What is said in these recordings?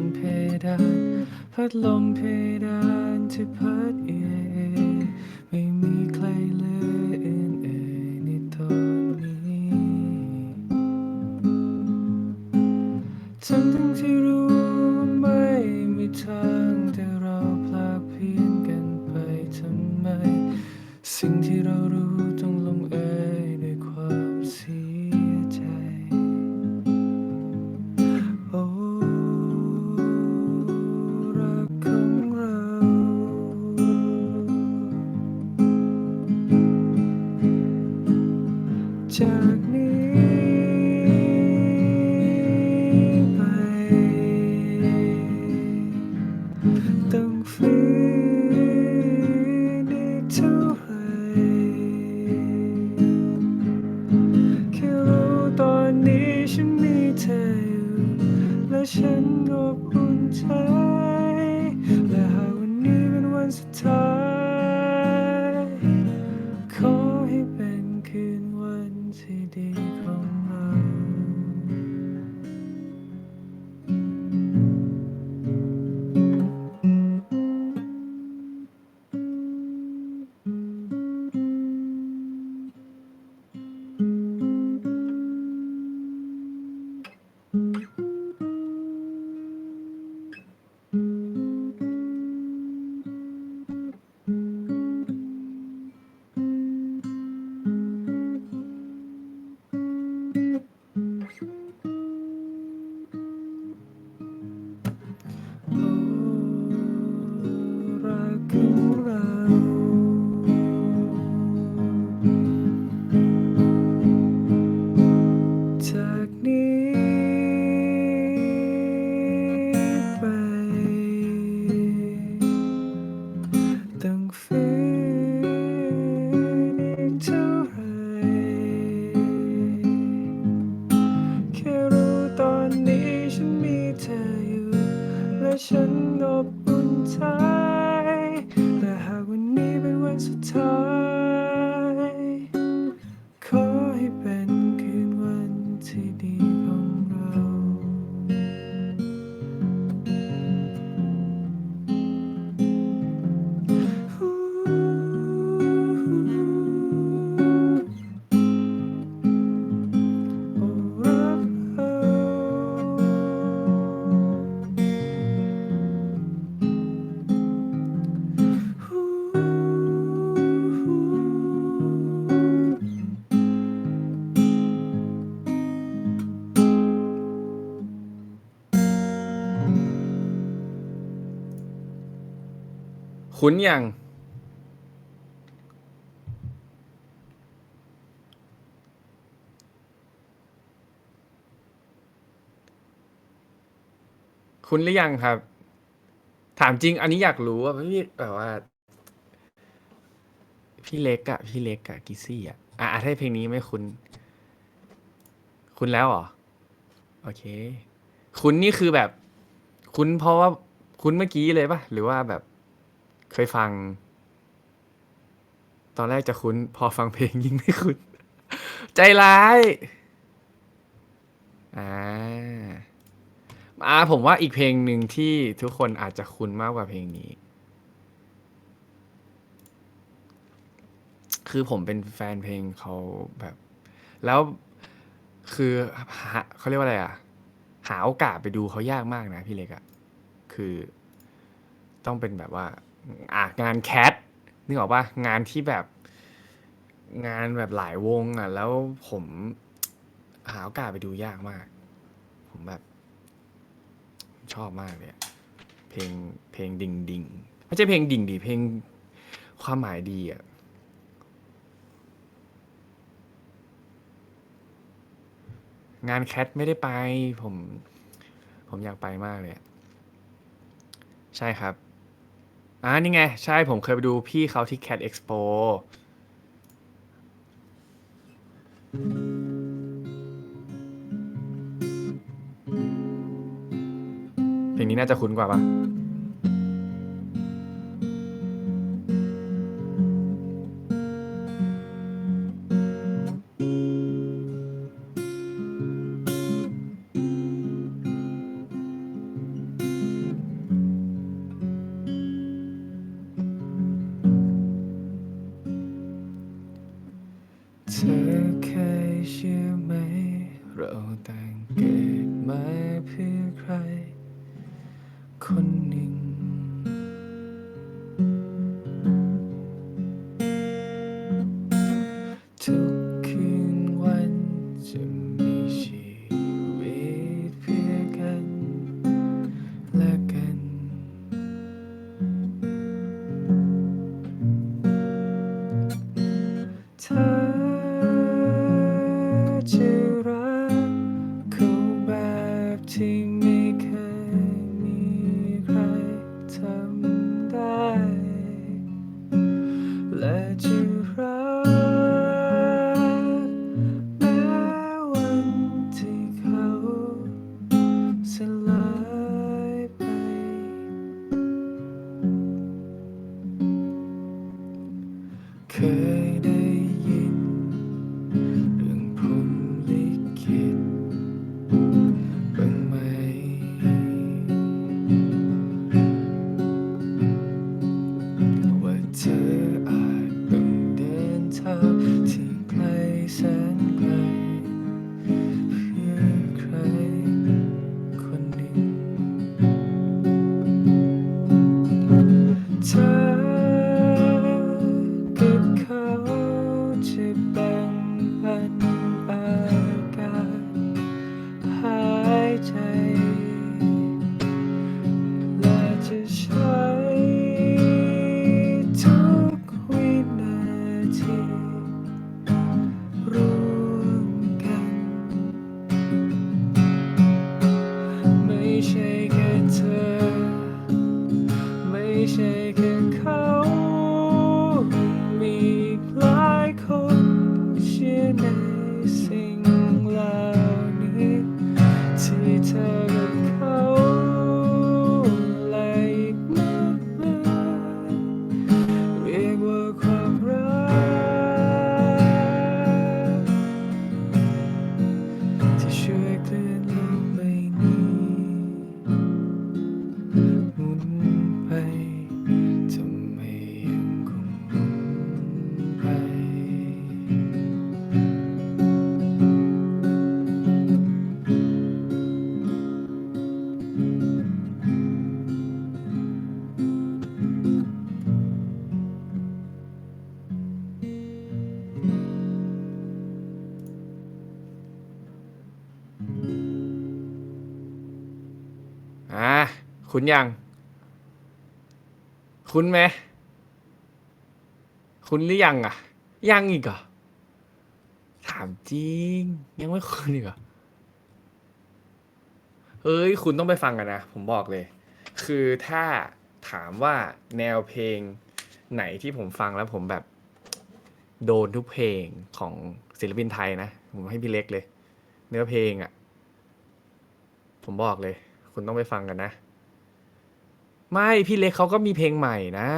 นเพดาน พัดลมเพดานที่พัดเอไม่มีใคร อุ่ คุ้นยัง คุณหรือยังครับ ถามจริง อันนี้อยากรู้ว่าพี่แบบว่า พี่เล็กอะพี่เล็กอะกิซี่อะอะอะถ้าเพลงนี้ไม่คุณคุณแล้วเหรอ โอเค คุณนี่คือแบบ คุณเพราะว่า คุณเมื่อกี้เลยปะหรือว่าแบบ เคยฟัง ตอนแรกจะคุ้น พอฟังเพลงยิ่งไม่คุ้น ใจร้ายอ่าอ่าผมว่าอีกเพลงหนึ่งที่ทุกคนอาจจะคุ้นมากกว่าเพลงนี้ คือผมเป็นแฟนเพลงเขาแบบ แล้วคือหาเขาเรียกว่าอะไรอะ หาโอกาสไปดูเขายากมากนะพี่เล็กอะคือ ต้องเป็นแบบว่า อะงานแคทนึกออกปะงานที่แบบงานแบบหลายวงอะ แล้วผมหาโอกาสไปดูยากมาก ผมแบบ ชอบมากเลยอะเพลงเพลงดิ่งดิ่งไม่ใช่เพลงดิ่งดิเพลงความหมายดีอะงานแคทไม่ได้ไป ผม ผมอยากไปมากเลย ใช่ครับ อ่านี่ไง ใช่ผมเคยไปดูพี่เขาที่ Cat Expo เพลงนี้น่าจะคุ้นกว่าปะ คุณยัง คุณไหมคุณหรือยังอะ ยังอีกเหรอถามจริง ยังไม่คุณอีกเหรอเอ้ย คุณต้องไปฟังกันนะ ผมบอกเลย คือถ้าถามว่าแนวเพลงไหนที่ผมฟังแล้วผมแบบ โดนทุกเพลงของศิลปินไทยนะ ผมให้พี่เล็กเลย เนื้อเพลงอะ ผมบอกเลย คุณต้องไปฟังกันนะ ไม่พี่เล็กเขาก็มีเพลงใหม่นะ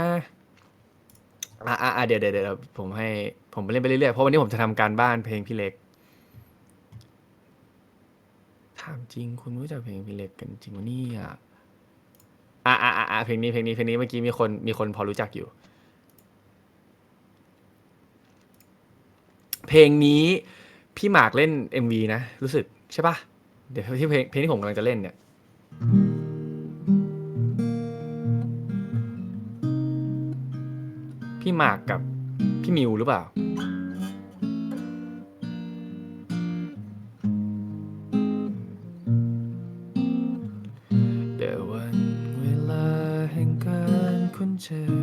อะอะอะเดี๋ยวเดี๋ยวเดี๋ยวผมให้ผมไปเล่นไปเรื่อยๆเพราะวันนี้ผมจะทำการบ้านเพลงพี่เล็ก ถามจริงคุณรู้จักเพลงพี่เล็กกันจริงวะเนี่ยอะอะอะอะเพลงนี้เพลงนี้เพลงนี้เมื่อกี้มีคนมีคนพอรู้จักอยู่ เพลงนี้พี่หมากเล่น MV นะ รู้สึกใช่ปะเดี๋ยวที่เพลงเพลงที่ผมกำลังจะเล่นเนี่ย พี่หมากกับพี่มิวหรือเปล่า แต่วันเวลาแห่งการคุ้นเจอ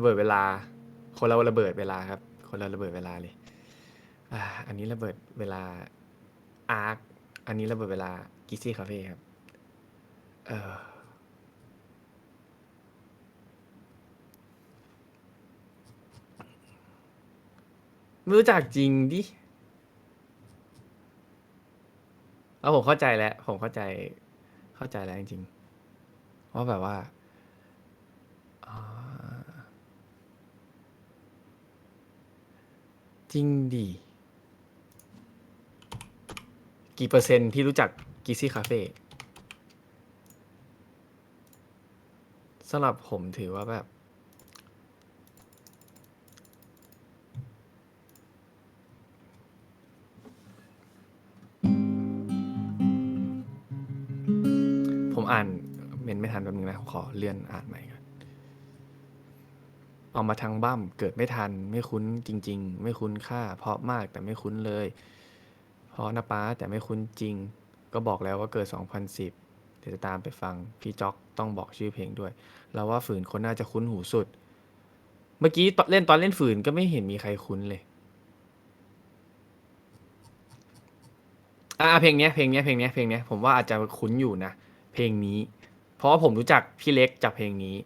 ระเบิดเวลา คนเราระเบิดเวลาครับ คนเราระเบิดเวลาเลยอ่าอันนี้ระเบิดเวลาอาร์คอันนี้ระเบิดเวลากิซี่คาเฟ่ครับเออไม่รู้จักจริงดิแล้วผมเข้าใจแล้ว ผมเข้าใจเข้าใจแล้วจริงๆว่าแบบว่าอ่า จริงดิ กี่เปอร์เซ็นต์ที่รู้จักกิซี่คาเฟ่สำหรับผมถือว่าแบบ ผมอ่านเมนไม่ทันแป๊บนึงนะขอเลื่อนอ่านใหม่ เอามาทางบั้มเกิดไม่ทัน ไม่คุ้นจริง ๆ ไม่คุ้นค่า เพราะมากแต่ไม่คุ้นเลย เพราะนะป้าแต่ไม่คุ้นจริง ก็บอกแล้วว่าเกิด 2010 เดี๋ยวจะตามไปฟัง พี่จ๊อกต้องบอกชื่อเพลงด้วย เราว่าฝืนคนน่าจะคุ้นหูสุด เมื่อกี้ตอนเล่นตอนเล่นฝืนก็ไม่เห็นมีใครคุ้นเลยอ่าเพลงเนี้ยเพลงเนี้ยเพลงเนี้ยเพลงเนี้ยผมว่าอาจจะคุ้นอยู่นะเพลงนี้ เพราะว่าผมรู้จักพี่เล็กจากเพลงนี้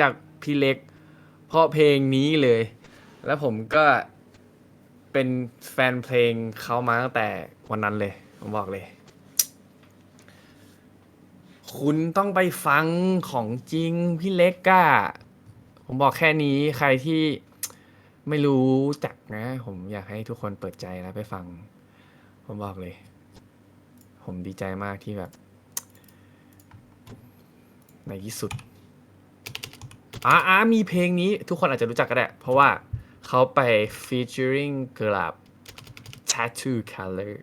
จักพี่เล็ก เพราะเพลงนี้เลย แล้วผมก็เป็นแฟนเพลงเขามาตั้งแต่วันนั้นเลย ผมบอกเลย คุณต้องไปฟังของจริงพี่เล็กก้าผมบอกแค่นี้ใครที่ไม่รู้จักนะ ผมอยากให้ทุกคนเปิดใจแล้วไปฟัง ผมบอกเลย ผมดีใจมากที่แบบ ในที่สุด อ่าอามีเพลงนี้ทุกคนอาจจะรู้จักก็ได้ เพราะว่าเขาไป featuring กับ tattoo color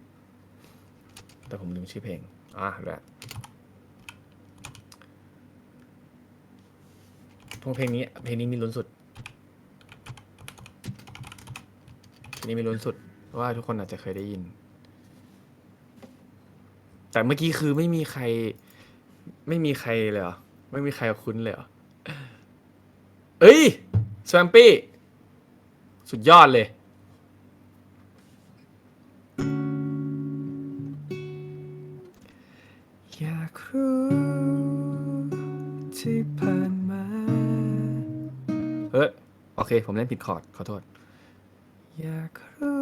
แต่ผมลืมชื่อเพลง อะแล้วพวกเพลงนี้ เพลงนี้มีลุ้นสุดเพลงนี้มีลุ้นสุด เพราะว่าทุกคนอาจจะเคยได้ยิน แต่เมื่อกี้คือไม่มีใคร ไม่มีใครเลยเหรอ ไม่มีใครคุ้นเลยเหรอ เอ้ยสแวมปี้ สุดยอดเลย อยากรู้ที่ผ่านมา เฮ้ย โอเค ผมเล่นผิดคอร์ด ขอโทษ อยากรู้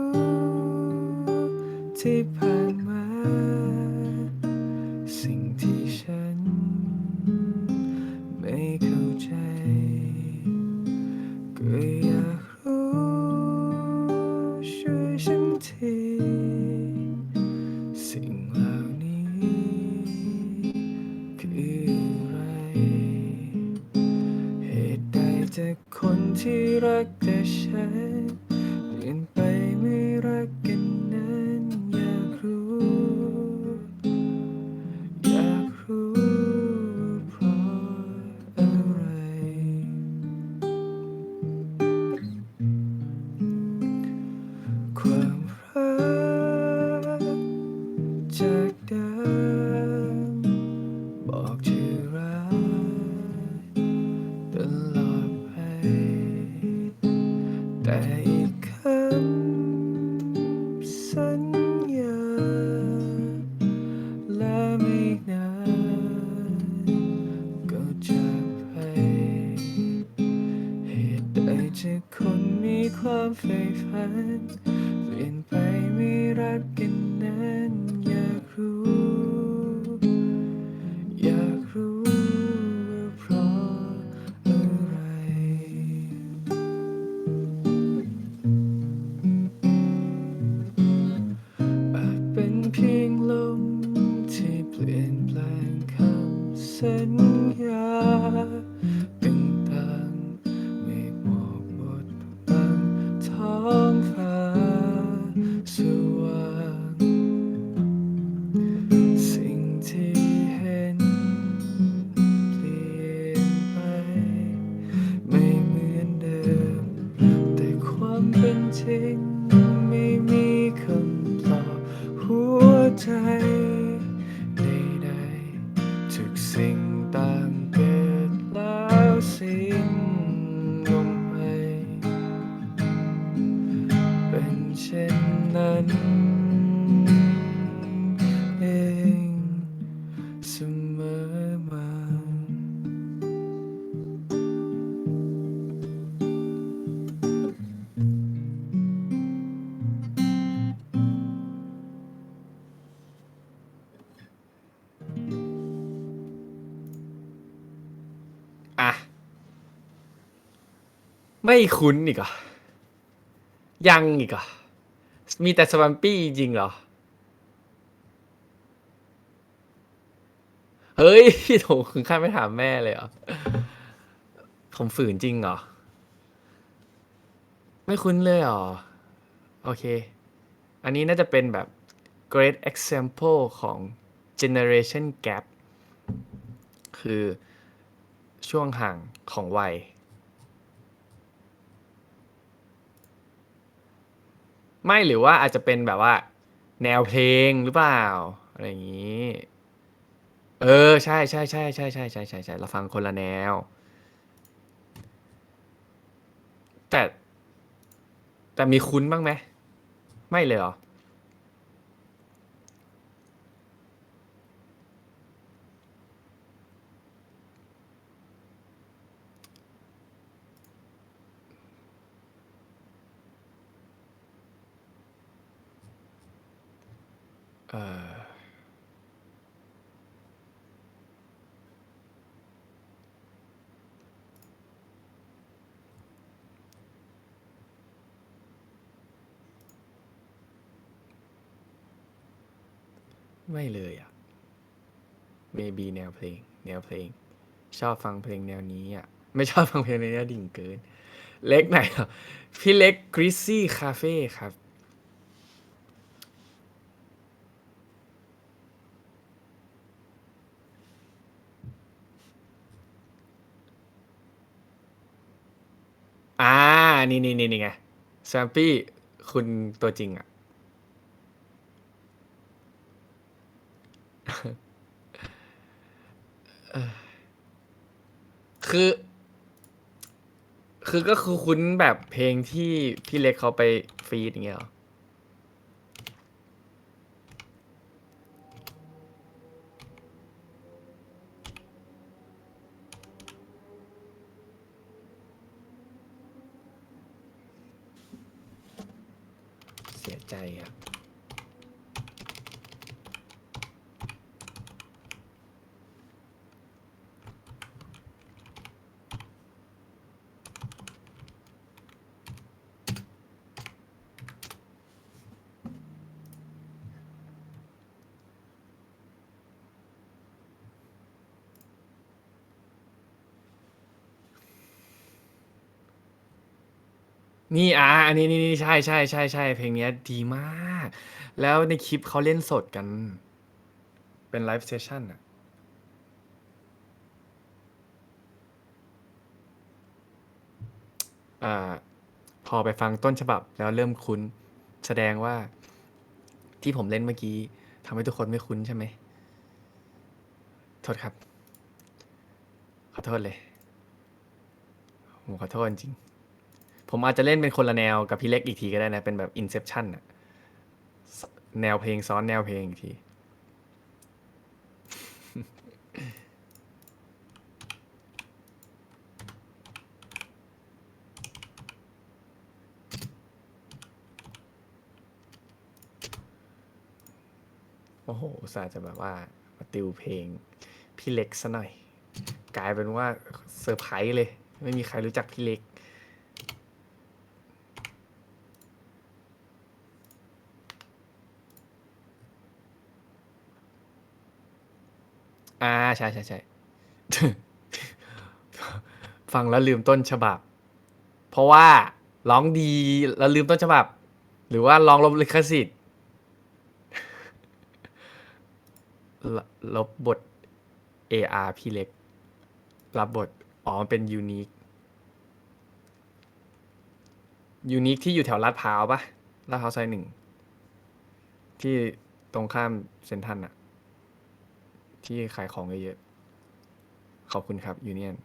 ที่ผ่านมา คนที่รักแต่ฉันเปลี่ยนไปไม่รักกันนั้น มีความใฝ่ฝัน เปลี่ยนไปไม่รักกันนั้นอยากรู้ ไม่มีคำตอบหัวใจ ไม่คุ้นอีกอะยังอีกอะมีแต่สวัมปี้จริงเหรอ เฮ้ยพี่โถถึงขั้นไม่ถามแม่เลยเหรอผมฝืนจริงเหรอ ไม่คุ้นเลยเหรอ โอเค อันนี้น่าจะเป็นแบบ great example ของ generation gap คือช่วงห่างของวัย ไม่หรือว่าอาจจะเป็นแบบว่า แนวเพลงหรือเปล่า อะไรอย่างนี้ เออ ใช่ใช่ใช่ใช่ใช่ใช่ใช่ใช่เราฟังคนละแนว แต่แต่มีคุ้นบ้างไหมไม่เลยเหรอ เออไม่เลยอะ maybe แนวเพลง แนวเพลง ชอบฟังเพลงแนวนี้อะ ไม่ชอบฟังเพลงแนวนี้ดิ่งเกิน เล็กไหนเหรอพี่เล็กกริซซี่คาเฟ่ครับ อ่า นี่นี่นี่นี่ไงแซมปี้คุณตัวจริงอะ คือ คือก็คือคุ้นแบบเพลงที่พี่เล็กเขาไปฟีดอย่างเงี้ยเหรอ เสียใจอะ นี่อะอันนี้นี่นี่ใช่ใช่ใช่ใช่เพลงเนี้ยดีมาก แล้วในคลิปเขาเล่นสดกัน เป็นไลฟ์เซสชั่นอะอ่า พอไปฟังต้นฉบับแล้วเริ่มคุ้น แสดงว่าที่ผมเล่นเมื่อกี้ทำให้ทุกคนไม่คุ้นใช่ไหมโทษครับ ขอโทษเลยผมขอโทษจริง ผมอาจจะเล่นเป็นคนละแนวกับพี่เล็กอีกทีก็ได้นะ เป็นแบบ Inception อะแนวเพลงซ้อนแนวเพลงอีกที โอ้โหอุตส่าห์จะแบบว่า มาติวเพลง พี่เล็กซะหน่อย กลายเป็นว่าเซอร์ไพรส์เลย ไม่มีใครรู้จักพี่เล็ก อ่าใช่ใช่ใช่ ฟังแล้วลืมต้นฉบับ เพราะว่าร้องดีแล้วลืมต้นฉบับ หรือว่าร้องลบลิขสิทธิ์ลลบบท AR พี่เล็ก รับบท อ๋อมันเป็นยูนิคยูนิคที่อยู่แถวลาดพร้าวปะลาดพร้าวซอยหนึ่ง ที่ตรงข้ามเซ็นทรัลอะ ที่ขายของเยอะๆขอบคุณครับยูเนียน